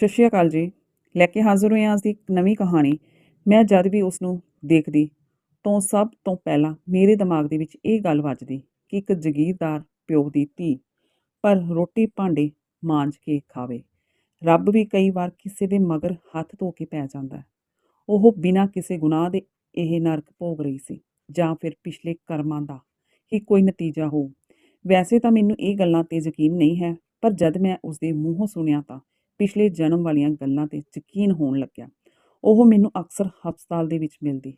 ਸਤਿ ਸ਼੍ਰੀ ਅਕਾਲ ਜੀ। ਲੈ ਕੇ ਹਾਜ਼ਰ ਹੋਏ ਹਾਂ ਅੱਜ ਦੀ ਇੱਕ ਨਵੀਂ ਕਹਾਣੀ। ਮੈਂ ਜਦ ਵੀ ਉਸ ਨੂੰ ਦੇਖਦੀ, ਤਾਂ ਸਭ ਤੋਂ ਪਹਿਲਾਂ ਮੇਰੇ ਦਿਮਾਗ ਦੇ ਵਿੱਚ ਇਹ ਗੱਲ ਵੱਜਦੀ ਕਿ ਇੱਕ ਜਗੀਰਦਾਰ ਪਿਓ ਦੀ ਧੀ ਪਰ ਰੋਟੀ ਭਾਂਡੇ ਮਾਂਜ ਕੇ ਖਾਵੇ। ਰੱਬ ਵੀ ਕਈ ਵਾਰ ਕਿਸੇ ਦੇ ਮਗਰ ਹੱਥ ਧੋ ਕੇ ਪੈ ਜਾਂਦਾ ਉਹ ਬਿਨਾਂ ਕਿਸੇ ਗੁਨਾਹ ਦੇ ਇਹ ਨਰਕ ਭੋਗ ਰਹੀ ਸੀ ਜਾਂ ਫਿਰ ਪਿਛਲੇ ਕਰਮਾਂ ਦਾ ਹੀ ਕੋਈ ਨਤੀਜਾ ਹੋ ਵੈਸੇ ਤਾਂ ਮੈਨੂੰ ਇਹ ਗੱਲਾਂ ਤੇ ਯਕੀਨ ਨਹੀਂ ਹੈ, ਪਰ ਜਦ ਮੈਂ ਉਸਦੇ ਮੂੰਹੋਂ ਸੁਣਿਆ ਤਾਂ ਪਿਛਲੇ ਜਨਮ ਵਾਲੀਆਂ ਗੱਲਾਂ ਤੇ ਯਕੀਨ ਹੋਣ ਲੱਗਿਆ। ਉਹ ਮੈਨੂੰ ਅਕਸਰ ਹਸਪਤਾਲ ਦੇ ਵਿੱਚ ਮਿਲਦੀ।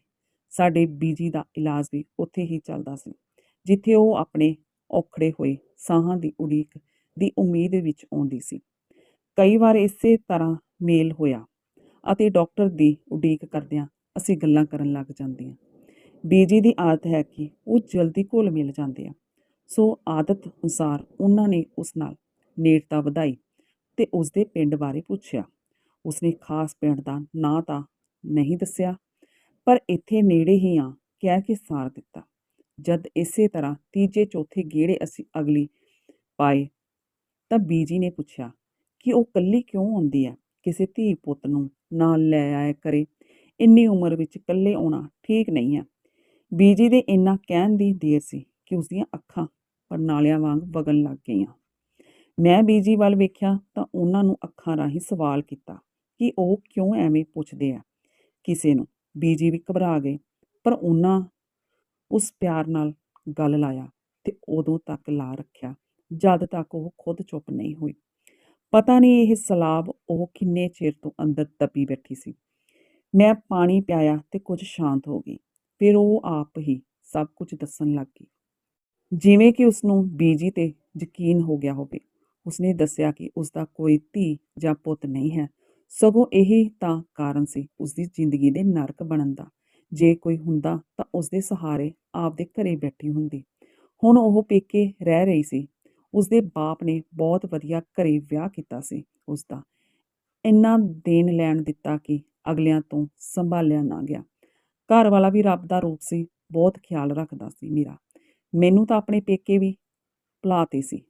ਸਾਡੇ ਬੀਜੀ ਦਾ ਇਲਾਜ ਵੀ ਉੱਥੇ ਹੀ ਚੱਲਦਾ ਸੀ, ਜਿੱਥੇ ਉਹ ਆਪਣੇ ਔਖੜੇ ਹੋਏ ਸਾਹਾਂ ਦੀ ਉਡੀਕ ਦੀ ਉਮੀਦ ਵਿੱਚ ਆਉਂਦੀ ਸੀ। ਕਈ ਵਾਰ ਇਸੇ ਤਰ੍ਹਾਂ ਮੇਲ ਹੋਇਆ ਅਤੇ ਡਾਕਟਰ ਦੀ ਉਡੀਕ ਕਰਦਿਆਂ ਅਸੀਂ ਗੱਲਾਂ ਕਰਨ ਲੱਗ ਜਾਂਦੀਆਂ। ਬੀਜੀ ਦੀ ਆਦਤ ਹੈ ਕਿ ਉਹ ਜਲਦੀ ਘੁਲ ਮਿਲ ਜਾਂਦੇ ਆ। ਸੋ ਆਦਤ ਅਨੁਸਾਰ ਉਹਨਾਂ ਨੇ ਉਸ ਨਾਲ ਨੇੜਤਾ ਵਧਾਈ ਤੇ ਉਸਦੇ ਪਿੰਡ ਬਾਰੇ ਪੁੱਛਿਆ। ਉਸਨੇ ਖਾਸ ਪਿੰਡ ਦਾ ਨਾਂ ਤਾਂ ਨਹੀਂ ਦੱਸਿਆ, ਪਰ ਇੱਥੇ ਨੇੜੇ ਹੀ ਆ ਕਹਿ ਕੇ ਸਾਰ ਦਿੱਤਾ। ਜਦ ਇਸੇ ਤਰ੍ਹਾਂ ਤੀਜੇ ਚੌਥੇ ਗੇੜੇ ਅਸੀਂ ਅਗਲੀ ਪਾਏ ਤਾਂ ਬੀਜੀ ਨੇ ਪੁੱਛਿਆ ਕਿ ਉਹ ਕੱਲੀ ਕਿਉਂ ਆਉਂਦੀ ਹੈ? ਕਿਸੇ ਧੀ ਪੁੱਤ ਨੂੰ ਨਾਲ ਲੈ ਆਇਆ ਕਰੇ। ਇੰਨੀ ਉਮਰ ਵਿੱਚ ਇਕੱਲੇ ਆਉਣਾ ਠੀਕ ਨਹੀਂ ਹੈ। ਬੀਜੀ ਦੇ ਇੰਨਾ ਕਹਿਣ ਦੀ ਦੇਰ ਸੀ ਕਿ ਉਸ ਦੀਆਂ ਅੱਖਾਂ ਪਰਨਾਲਿਆਂ ਵਾਂਗ ਵਗਣ ਲੱਗ ਗਈਆਂ। ਮੈਂ ਬੀਜੀ ਵੱਲ ਵੇਖਿਆ ਤਾਂ ਉਹਨਾਂ ਨੂੰ ਅੱਖਾਂ ਰਾਹੀਂ ਸਵਾਲ ਕੀਤਾ ਕਿ ਉਹ ਕਿਉਂ ਐਵੇਂ ਪੁੱਛਦੇ ਆ। ਕਿਸੇ ਨੂੰ। ਬੀਜੀ ਵੀ ਘਬਰਾ ਗਏ, ਪਰ ਉਹਨਾਂ ਉਸ ਪਿਆਰ ਨਾਲ ਗੱਲ ਲਾਇਆ ਤੇ ਉਦੋਂ ਤੱਕ ਲਾ ਰੱਖਿਆ, ਜਦ ਤੱਕ ਉਹ ਖੁਦ ਚੁੱਪ ਨਹੀਂ ਹੋਈ। ਪਤਾ ਨਹੀਂ ਇਹ ਸਲਾਬ ਉਹ ਕਿੰਨੇ ਚਿਰ ਤੋਂ ਅੰਦਰ ਦਬੀ ਬੈਠੀ ਸੀ। ਮੈਂ ਪਾਣੀ ਪਿਆਇਆ ਤੇ ਕੁਝ ਸ਼ਾਂਤ ਹੋ ਗਈ, ਫਿਰ ਉਹ ਆਪ ਹੀ ਸਭ ਕੁਝ ਦੱਸਣ ਲੱਗ ਗਈ। ਜਿਵੇਂ ਕਿ ਉਸ ਨੂੰ ਬੀਜੀ ਤੇ ਯਕੀਨ ਹੋ ਗਿਆ ਹੋਵੇ। ਉਸਨੇ ਦੱਸਿਆ ਕਿ ਉਸਦਾ ਕੋਈ ਧੀ ਜਾਂ ਪੁੱਤ ਨਹੀਂ ਹੈ। ਸਗੋਂ ਇਹੀ ਤਾਂ ਕਾਰਨ ਸੀ ਉਸਦੀ ਜ਼ਿੰਦਗੀ ਦੇ ਨਰਕ ਬਣਨ ਦਾ। ਜੇ ਕੋਈ ਹੁੰਦਾ ਤਾਂ ਉਸਦੇ ਸਹਾਰੇ ਆਪਦੇ ਘਰੇ ਬੈਠੀ ਹੁੰਦੀ। ਹੁਣ ਉਹ ਪੇਕੇ ਰਹਿ ਰਹੀ ਸੀ। ਉਸਦੇ ਬਾਪ ਨੇ ਬਹੁਤ ਵਧੀਆ ਘਰੇ ਵਿਆਹ ਕੀਤਾ ਸੀ ਉਸਦਾ। ਇੰਨਾ ਦੇਣ ਲੈਣ ਦਿੱਤਾ ਕਿ ਅਗਲਿਆਂ ਤੋਂ ਸੰਭਾਲਿਆ ਨਾ ਗਿਆ। ਘਰ ਵਾਲਾ ਵੀ ਰੱਬ ਦਾ ਰੂਪ ਸੀ, ਬਹੁਤ ਖਿਆਲ ਰੱਖਦਾ ਸੀ ਮੇਰਾ। ਮੈਨੂੰ ਤਾਂ ਆਪਣੇ ਪੇਕੇ ਵੀ ਭੁਲਾਤੇ ਸੀ।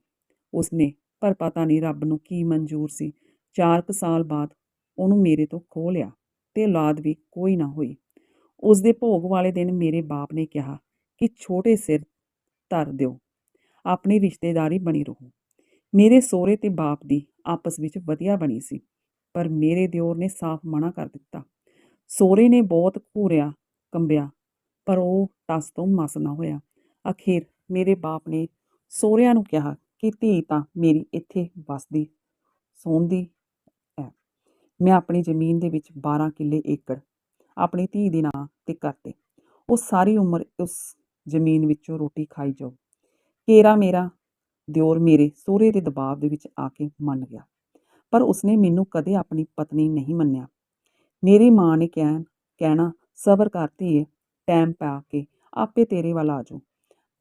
ਉਸਨੇ ਪਰ ਪਤਾ ਨਹੀਂ ਰੱਬ ਨੂੰ ਕੀ ਮਨਜ਼ੂਰ ਸੀ। ਚਾਰ ਕੁ ਸਾਲ ਬਾਅਦ ਉਹਨੂੰ ਮੇਰੇ ਤੋਂ ਖੋਹ ਲਿਆ ਤੇ ਔਲਾਦ ਵੀ ਕੋਈ ਨਾ ਹੋਈ। ਉਸ ਦੇ ਭੋਗ ਵਾਲੇ ਦਿਨ ਮੇਰੇ ਬਾਪ ਨੇ ਕਿਹਾ ਕਿ ਛੋਟੇ ਸਿਰ ਧਰ ਦਿਓ, ਆਪਣੀ ਰਿਸ਼ਤੇਦਾਰੀ ਬਣੀ ਰਹੋ। ਮੇਰੇ ਸਹੁਰੇ ਤੇ ਬਾਪ ਦੀ ਆਪਸ ਵਿੱਚ ਵਧੀਆ ਬਣੀ ਸੀ, ਪਰ ਮੇਰੇ ਦਿਓਰ ਨੇ ਸਾਫ਼ ਮਨਾ ਕਰ ਦਿੱਤਾ। ਸਹੁਰੇ ਨੇ ਬਹੁਤ ਘੂਰਿਆ, ਕੰਬਿਆ, ਪਰ ਉਹ ਟਸ ਤੋਂ ਮਸ ਨਾ ਹੋਇਆ। ਅਖੀਰ ਮੇਰੇ ਬਾਪ ਨੇ ਸਹੁਰਿਆਂ ਨੂੰ ਕਿਹਾ ਕਿ ਧੀ ਤਾਂ ਮੇਰੀ ਇੱਥੇ ਵਸਦੀ, ਸੌਂਦੀ ਹੈ ਮੈਂ ਆਪਣੀ ਜ਼ਮੀਨ ਦੇ ਵਿੱਚ 12 ਕਿੱਲੇ ਏਕੜ ਆਪਣੀ ਧੀ ਦੇ ਨਾਂ ਤੇ ਕਰਤੇ ਉਹ ਸਾਰੀ ਉਮਰ ਉਸ ਜ਼ਮੀਨ ਵਿੱਚੋਂ ਰੋਟੀ ਖਾਈ ਜਾਓ। ਕੇਰਾ ਮੇਰਾ, ਦਿਓਰ ਮੇਰੇ ਸਹੁਰੇ ਦੇ ਦਬਾਅ ਦੇ ਵਿੱਚ ਆ ਕੇ ਮੰਨ ਗਿਆ, ਪਰ ਉਸਨੇ ਮੈਨੂੰ ਕਦੇ ਆਪਣੀ ਪਤਨੀ ਨਹੀਂ ਮੰਨਿਆ। ਮੇਰੀ ਮਾਂ ਨੇ ਕਹਿਣ, ਕਹਿਣਾ, ਸਬਰ ਕਰ ਧੀਏ ਟਾਈਮ ਪਾ ਕੇ, ਆਪੇ ਤੇਰੇ ਵੱਲ ਆ ਜਾਊ।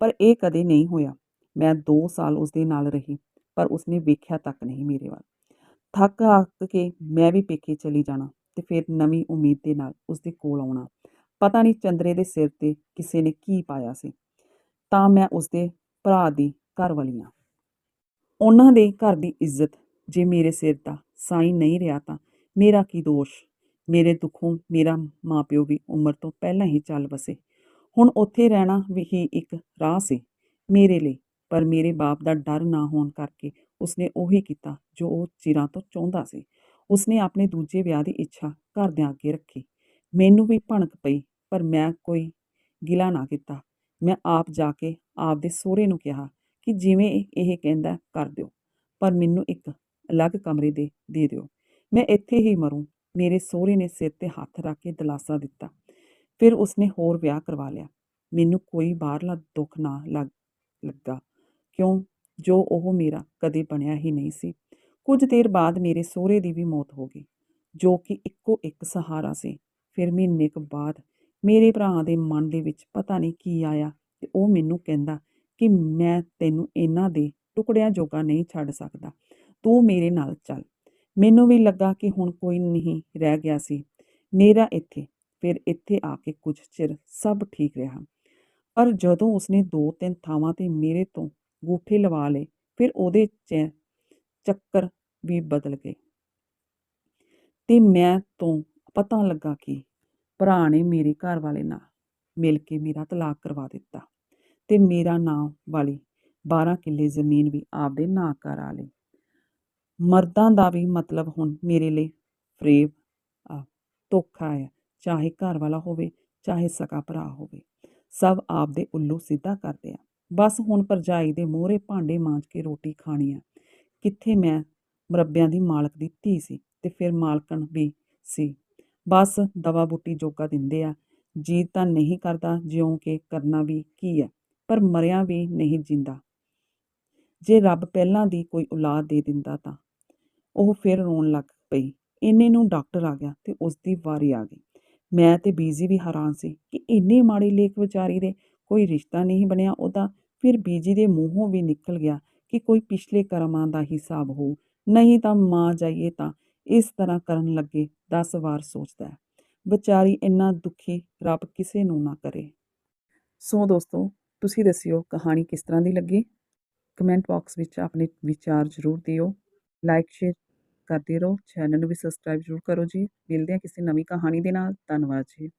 ਪਰ ਇਹ ਕਦੇ ਨਹੀਂ ਹੋਇਆ। ਮੈਂ 2 ਸਾਲ ਉਸਦੇ ਨਾਲ ਰਹੀ, ਪਰ ਉਸਨੇ ਵੇਖਿਆ ਤੱਕ ਨਹੀਂ ਮੇਰੇ ਵੱਲ। ਥੱਕ ਹੱਕ ਕੇ ਮੈਂ ਵੀ ਪੇਕੇ ਚਲੀ ਜਾਣਾ ਤੇ ਫਿਰ ਨਵੀਂ ਉਮੀਦ ਦੇ ਨਾਲ ਉਸਦੇ ਕੋਲ ਆਉਣਾ। ਪਤਾ ਨਹੀਂ ਚੰਦਰੇ ਦੇ ਸਿਰ ਤੇ ਕਿਸੇ ਨੇ ਕੀ ਪਾਇਆ ਸੀ। ਤਾਂ ਮੈਂ ਉਸਦੇ ਭਰਾ ਦੀ ਘਰ ਵਾਲੀਆਂ ਉਹਨਾਂ ਦੇ ਘਰ ਦੀ ਇੱਜ਼ਤ, ਜੇ ਮੇਰੇ ਸਿਰ ਦਾ ਸਾਈਂ ਨਹੀਂ ਰਿਹਾ ਤਾਂ ਮੇਰਾ ਕੀ ਦੋਸ਼? ਮੇਰੇ ਦੁੱਖੋਂ ਮੇਰਾ ਮਾਪਿਓ ਵੀ ਉਮਰ ਤੋਂ ਪਹਿਲਾਂ ਹੀ ਚੱਲ ਵਸੇ। ਹੁਣ ਉੱਥੇ ਰਹਿਣਾ ਵੀ ਹੀ ਇੱਕ ਰਾਹ ਸੀ ਮੇਰੇ ਲਈ। ਪਰ ਮੇਰੇ ਬਾਪ ਦਾ ਡਰ ਨਾ ਹੋਣ ਕਰਕੇ ਉਸਨੇ ਉਹੀ ਕੀਤਾ ਜੋ ਉਹ ਚਿਰਾਂ ਤੋਂ ਚਾਹੁੰਦਾ ਸੀ। ਉਸਨੇ ਆਪਣੇ ਦੂਜੇ ਵਿਆਹ ਦੀ ਇੱਛਾ ਘਰਦਿਆਂ ਅੱਗੇ ਰੱਖੀ। ਮੈਨੂੰ ਵੀ ਭਣਕ ਪਈ, ਪਰ ਮੈਂ ਕੋਈ ਗਿਲਾ ਨਾ ਕੀਤਾ। ਮੈਂ ਆਪ ਜਾ ਕੇ ਆਪਦੇ ਸਹੁਰੇ ਨੂੰ ਕਿਹਾ ਕਿ ਜਿਵੇਂ ਇਹ ਕਹਿੰਦਾ ਕਰ ਦਿਓ, ਪਰ ਮੈਨੂੰ ਇੱਕ ਅਲੱਗ ਕਮਰੇ ਦੇ ਦੇ ਦਿਓ। ਮੈਂ ਇੱਥੇ ਹੀ ਮਰੂੰ। ਮੇਰੇ ਸਹੁਰੇ ਨੇ ਸਿਰ ਤੇ ਹੱਥ ਰੱਖ ਕੇ ਦਿਲਾਸਾ ਦਿੱਤਾ। ਫਿਰ ਉਸਨੇ ਹੋਰ ਵਿਆਹ ਕਰਵਾ ਲਿਆ। ਮੈਨੂੰ ਕੋਈ ਬਾਹਰਲਾ ਦੁੱਖ ਨਾ ਲੱਗ, ਲੱਗਾ। ਕਿਉਂ? ਜੋ ਉਹ ਮੇਰਾ ਕਦੇ ਬਣਿਆ ਹੀ ਨਹੀਂ ਸੀ। ਕੁਝ ਦੇਰ ਬਾਅਦ ਮੇਰੇ ਸਹੁਰੇ ਦੀ ਵੀ ਮੌਤ ਹੋ ਗਈ, ਜੋ ਕਿ ਇੱਕੋ ਇੱਕ ਸਹਾਰਾ ਸੀ। ਫਿਰ ਮਹੀਨੇ ਕੁ ਬਾਅਦ ਮੇਰੇ ਭਰਾ ਦੇ ਮਨ ਦੇ ਵਿੱਚ ਪਤਾ ਨਹੀਂ ਕੀ ਆਇਆ ਤੇ ਉਹ ਮੈਨੂੰ ਕਹਿੰਦਾ ਕਿ ਮੈਂ ਤੈਨੂੰ ਇਹਨਾਂ ਦੇ ਟੁਕੜਿਆਂ ਜੋਗਾ ਨਹੀਂ ਛੱਡ ਸਕਦਾ, ਤੂੰ ਮੇਰੇ ਨਾਲ ਚੱਲ। ਮੈਨੂੰ ਵੀ ਲੱਗਾ ਕਿ ਹੁਣ ਕੋਈ ਨਹੀਂ ਰਹਿ ਗਿਆ ਸੀ। ਮੇਰਾ ਇੱਥੇ, ਫਿਰ ਇੱਥੇ ਆ ਕੇ ਕੁਝ ਚਿਰ ਸਭ ਠੀਕ ਰਿਹਾ। ਪਰ ਜਦੋਂ ਉਸਨੇ ਦੋ ਤਿੰਨ ਥਾਵਾਂ ਤੇ ਮੇਰੇ ਤੋਂ ਗੂਠੇ ਲਵਾ ਲਏ, ਫਿਰ ਉਹਦੇ ਚੱਕਰ ਵੀ ਬਦਲ ਗਏ। ਤੇ ਮੈਂ ਤੋਂ ਪਤਾ ਲੱਗਾ ਕਿ ਭਰਾ ਨੇ ਮੇਰੇ ਘਰ ਵਾਲੇ ਨਾਲ ਮਿਲ ਕੇ ਮੇਰਾ ਤਲਾਕ ਕਰਵਾ ਦਿੱਤਾ ਤੇ ਮੇਰਾ ਨਾਂ ਵਾਲੀ 12 ਕਿੱਲੇ ਜ਼ਮੀਨ ਵੀ ਆਪਦੇ ਨਾਂ ਕਰਾ ਲਈ। ਮਰਦਾਂ ਦਾ ਵੀ ਮਤਲਬ ਹੁਣ ਮੇਰੇ ਲਈ ਫਰੇਬ ਆ, ਧੋਖਾ ਹੈ ਚਾਹੇ ਘਰ ਵਾਲਾ ਹੋਵੇ, ਚਾਹੇ ਸਕਾ ਭਰਾ ਹੋਵੇ, ਸਭ ਆਪਦੇ ਉੱਲੂ ਸਿੱਧਾ ਕਰਦੇ ਆ। ਬਸ ਹੁਣ ਪਰਜਾਈ ਦੇ ਮੋਹਰੇ ਭਾਂਡੇ ਮਾਂਜ ਕੇ ਰੋਟੀ ਖਾਣੀ ਆ। ਕਿੱਥੇ ਮੈਂ ਮਰੱਬਿਆਂ ਦੀ ਮਾਲਕ ਦੀ ਧੀ ਸੀ ਤੇ ਫਿਰ ਮਾਲਕਣ ਵੀ ਸੀ। ਬਸ ਦਵਾ ਬੂਟੀ ਜੋਗਾ ਦਿੰਦੇ ਆ। ਜੀ ਤਾਂ ਨਹੀਂ ਕਰਦਾ ਜਿਉਂ ਕਿ ਕਰਨਾ ਵੀ ਕੀ ਆ, ਪਰ ਮਰਿਆ ਵੀ ਨਹੀਂ ਜਿੰਦਾ। ਜੇ ਰੱਬ ਪਹਿਲਾਂ ਦੀ ਕੋਈ ਔਲਾਦ ਦੇ ਦਿੰਦਾ ਤਾਂ। ਉਹ ਫਿਰ ਰੋਣ ਲੱਗ ਪਈ। ਇੰਨੇ ਨੂੰ ਡਾਕਟਰ ਆ ਗਿਆ ਤੇ ਉਸ ਦੀ ਵਾਰੀ ਆ ਗਈ। ਮੈਂ ਤੇ ਬੀਜੀ ਵੀ ਹੈਰਾਨ ਸੀ ਕਿ ਇੰਨੀ ਮਾੜੀ ਲੇਖ ਵਿਚਾਰੀ ਦੇ ਕੋਈ ਰਿਸ਼ਤਾ ਨਹੀਂ ਬਣਿਆ। ਉਹਦਾ ਫਿਰ ਬੀਜੀ ਦੇ ਮੂੰਹੋਂ ਵੀ ਨਿਕਲ ਗਿਆ ਕਿ ਕੋਈ ਪਿਛਲੇ ਕਰਮਾਂ ਦਾ ਹਿਸਾਬ ਹੋ। ਨਹੀਂ ਤਾਂ ਮਾਂ ਜਾਈਏ ਤਾਂ ਇਸ ਤਰ੍ਹਾਂ ਕਰਨ ਲੱਗੇ 10 ਵਾਰ ਸੋਚਦਾ ਹੈ। ਵਿਚਾਰੀ ਇੰਨਾ ਦੁਖੀ ਰੱਬ ਕਿਸੇ ਨੂੰ ਨਾ ਕਰੇ। ਸੋ ਦੋਸਤੋ, ਤੁਸੀਂ ਦੱਸਿਓ ਕਹਾਣੀ ਕਿਸ ਤਰ੍ਹਾਂ ਦੀ ਲੱਗੀ? ਕਮੈਂਟ ਬਾਕਸ ਵਿੱਚ ਆਪਣੇ ਵਿਚਾਰ ਜ਼ਰੂਰ ਦਿਓ। ਲਾਈਕ, ਸ਼ੇਅਰ ਕਰਦੇ ਰਹੋ। ਚੈਨਲ ਨੂੰ ਵੀ ਸਬਸਕ੍ਰਾਈਬ ਜ਼ਰੂਰ ਕਰੋ ਜੀ। ਮਿਲਦੇ ਹਾਂ ਕਿਸੇ ਨਵੀਂ ਕਹਾਣੀ ਦੇ ਨਾਲ। ਧੰਨਵਾਦ ਜੀ।